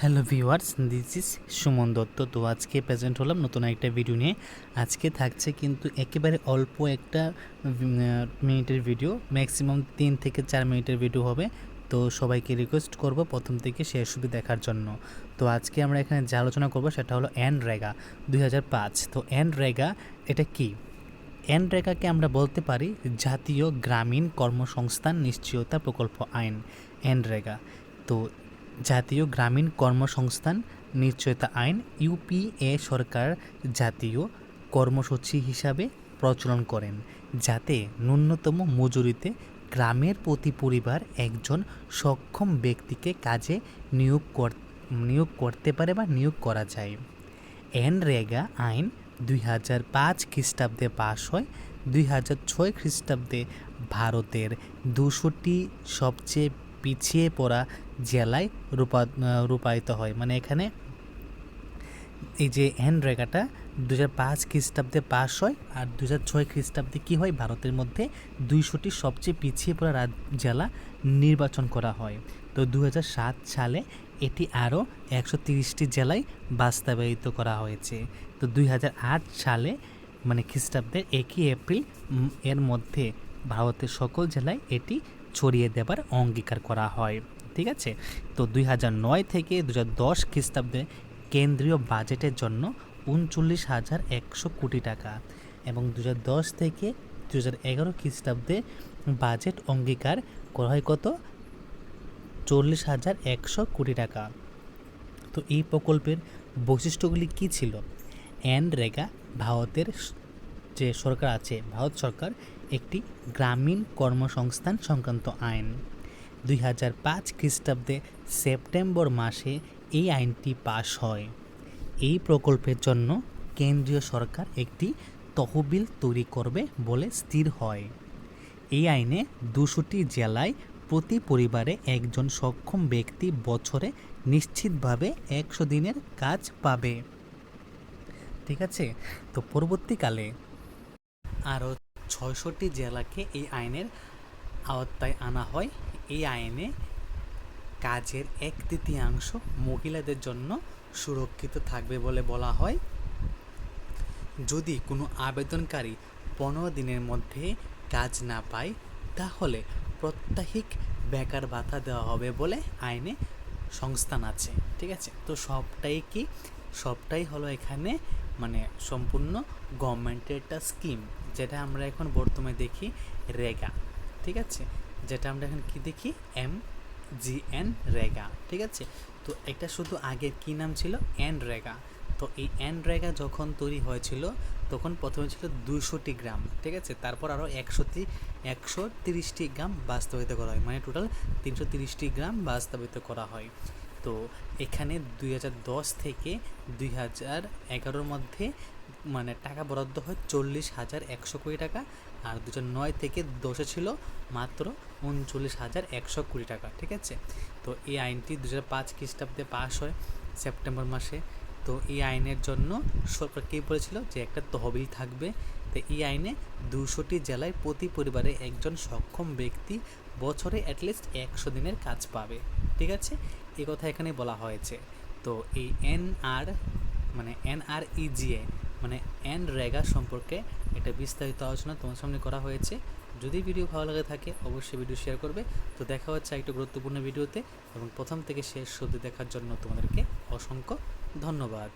Hello viewers this is Suman Dutta. তো আজকে present হলাম নতুন একটা ভিডিও নিয়ে। আজকে থাকছে কিন্তু একেবারে অল্প একটা মিনিটের ভিডিও ম্যাক্সিমাম তিন থেকে চার মিনিটের ভিডিও হবে। তো সবাইকে রিকোয়েস্ট করব প্রথম থেকে শেষ অবধি দেখার জন্য। তো আজকে আমরা এখানে যে আলোচনা করব সেটা হলো অ্যান রেগা দুই হাজার পাঁচ। তো অ্যান রেগা এটা কি? রেগাকে আমরা বলতে পারি জাতীয় গ্রামীণ কর্মসংস্থান নিশ্চয়তা প্রকল্প আইন। এন রেগা তো জাতীয় গ্রামীণ কর্মসংস্থান নিশ্চয়তা আইন ইউপিএ সরকার জাতীয় কর্মসূচি হিসাবে প্রচলন করেন, যাতে ন্যূনতম মজুরিতে গ্রামের প্রতি পরিবার একজন সক্ষম ব্যক্তিকে কাজে নিয়োগ কর, নিয়োগ করতে পারে বা নিয়োগ করা যায়। এন রেগা আইন দুই হাজার পাঁচ খ্রিস্টাব্দে পাশ হয়, দুই হাজার ছয় খ্রিস্টাব্দে ভারতের দুশোটি সবচেয়ে পিছিয়ে পড়া জেলায় রূপা রূপায়িত হয়। মানে এখানে এই যে হ্যান্ডরেগাটা দু হাজার পাঁচ খ্রিস্টাব্দে পাস হয় আর দু হাজার ছয় খ্রিস্টাব্দে কী হয়? ভারতের মধ্যে দুইশোটি সবচেয়ে পিছিয়ে পড়া রাজ, জেলা নির্বাচন করা হয়। তো দু সাত সালে এটি আরও একশো তিরিশটি জেলায় বাস্তবায়িত করা হয়েছে। তো দুই হাজার আট সালে মানে খ্রিস্টাব্দের একই এপ্রিল এর মধ্যে ভারতের সকল জেলায় এটি ছড়িয়ে দেবার অঙ্গীকার করা হয়, ঠিক আছে? তো দুই নয় থেকে দু হাজার দশ খ্রিস্টাব্দে কেন্দ্রীয় বাজেটের জন্য উনচল্লিশ হাজার একশো কোটি টাকা এবং দু দশ থেকে দু হাজার এগারো খ্রিস্টাব্দে বাজেট অঙ্গীকার করা হয় কত? চল্লিশ হাজার একশো কোটি টাকা। তো এই প্রকল্পের বৈশিষ্ট্যগুলি কী ছিল? অ্যান্ড রেগা ভারতের যে সরকার আছে, ভারত সরকার, একটি গ্রামীণ কর্মসংস্থান সংক্রান্ত আইন। দুই হাজার পাঁচ খ্রিস্টাব্দে সেপ্টেম্বর মাসে এই আইনটি পাশ হয়। এই প্রকল্পের জন্য কেন্দ্রীয় সরকার একটি তহবিল তৈরি করবে বলে স্থির হয়। এই আইনে দুশোটি জেলায় প্রতি পরিবারে একজন সক্ষম ব্যক্তি বছরে নিশ্চিতভাবে একশো দিনের কাজ পাবে। ঠিক আছে? তো পরবর্তীকালে আরও ছয়শটি জেলাকে এই আইনের আওতায় আনা হয়। এই আইনে কাজের এক তৃতীয়াংশ মহিলাদের জন্য সুরক্ষিত থাকবে বলে বলা হয়। যদি কোনো আবেদনকারী পনেরো দিনের মধ্যে কাজ না পায়, তাহলে প্রত্যাহিক বেকার ভাতা দেওয়া হবে বলে আইনে সংস্থান আছে। ঠিক আছে? তো সবটাই কি? সবটাই হলো এখানে মানে সম্পূর্ণ গভর্নমেন্টের একটা স্কিম যেটা আমরা এখন বর্তমানে দেখি রেগা, ঠিক আছে? যেটা আমরা এখন কি দেখি? এম জি এন রেগা, ঠিক আছে? তো এটা শুধু আগের কী নাম ছিল? এন রেগা। তো এই এন রেগা যখন তৈরি হয়েছিল, তখন প্রথমে ছিল দুশোটি গ্রাম, ঠিক আছে? তারপর আরও একশোটি, একশো তিরিশটি গ্রাম বাস্তবায়িত করা হয়। মানে টোটাল তিনশো তিরিশটি গ্রাম বাস্তবায়িত করা হয়। তো এখানে দুই দশ থেকে দুই হাজার এগারোর মধ্যে মানে টাকা বরাদ্দ হয় চল্লিশ হাজার একশো কোটি টাকা আর দু নয় থেকে দশে ছিল মাত্র উনচল্লিশ হাজার একশো কোটি টাকা, ঠিক আছে? তো এই আইনটি দু হাজার পাঁচ খ্রিস্টাব্দে পাশ হয় সেপ্টেম্বর মাসে। তো এই আইনের জন্য সরকার কী বলেছিল যে একটা তহবিল থাকবে। তো এই আইনে দুশোটি জেলায় প্রতি পরিবারে একজন সক্ষম ব্যক্তি বছরে অ্যাটলিস্ট একশো দিনের কাজ পাবে, ঠিক আছে? এ কথা এখানে বলা হয়েছে। তো এই এনআর মানে এনআরইজিএ মানে এন রেগা সম্পর্কে একটা বিস্তারিত আলোচনা তোমার সামনে করা হয়েছে। যদি ভিডিও ভালো লাগে থাকে, অবশ্যই ভিডিও শেয়ার করবে। তো দেখা হচ্ছে একটা গুরুত্বপূর্ণ ভিডিওতে এবং প্রথম থেকে শেষ অবধি দেখার জন্য তোমাদেরকে অসংখ্য ধন্যবাদ।